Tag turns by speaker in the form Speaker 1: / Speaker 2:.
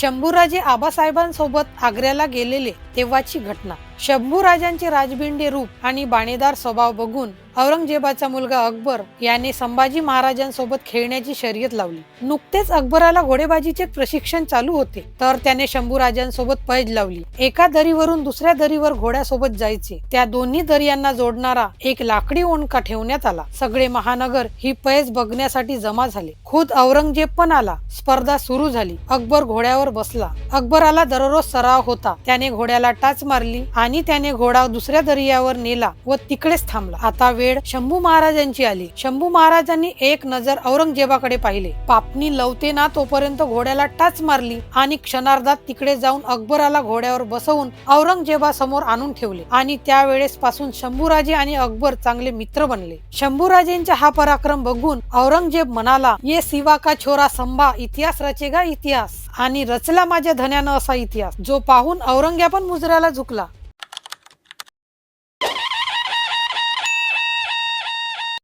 Speaker 1: शंभूराजे आबासाहेबांसोबत आग्र्याला गेलेले तेव्हाची घटना. शंभूराजांचे राजबिंडे रूप आणि बाणेदार स्वभाव बघून औरंगजेबाचा मुलगा अकबर याने संभाजी महाराजांसोबत खेळण्याची शर्यत लावली. नुकतेच अकबराला घोडेबाजीचे प्रशिक्षण चालू होते तर त्याने शंभूराजांसोबत पैज लावली. एका दरीवरून दुसऱ्या दरीवर घोड्यासोबत जायचे. त्या दोन्ही दर्यांना जोडणारा एक लाकडी ओणका ठेवण्यात आला. सगळे महानगर ही पैज बघण्यासाठी जमा झाले. खुद औरंगजेब पण आला. स्पर्धा सुरू झाली. अकबर घोड्यावर बसला. अकबराला दररोज सराव होता. त्याने घोड्याला टाच मारली आणि त्याने घोडा दुसऱ्या दर्यावर नेला व तिकडेच थांबला. आता वेळ शंभू महाराजांची आली. शंभू महाराजांनी एक नजर औरंगजेबाकडे पाहिले. पापणी लवते ना तोपर्यंत घोड्याला टाच मारली आणि क्षणार्धात तिकडे जाऊन अकबराला घोड्यावर बसवून औरंगजेबा समोर आणून ठेवले आणि त्यावेळेस पासून शंभूराजे आणि अकबर चांगले मित्र बनले. शंभूराजेंचा हा पराक्रम बघून औरंगजेब म्हणाला ये सिवा का छोरा संभा इतिहास रचेगा इतिहास आणि रचला माझ्या धन्यानं असा इतिहास जो पाहून औरंग्या पण मुजऱ्याला झुकला.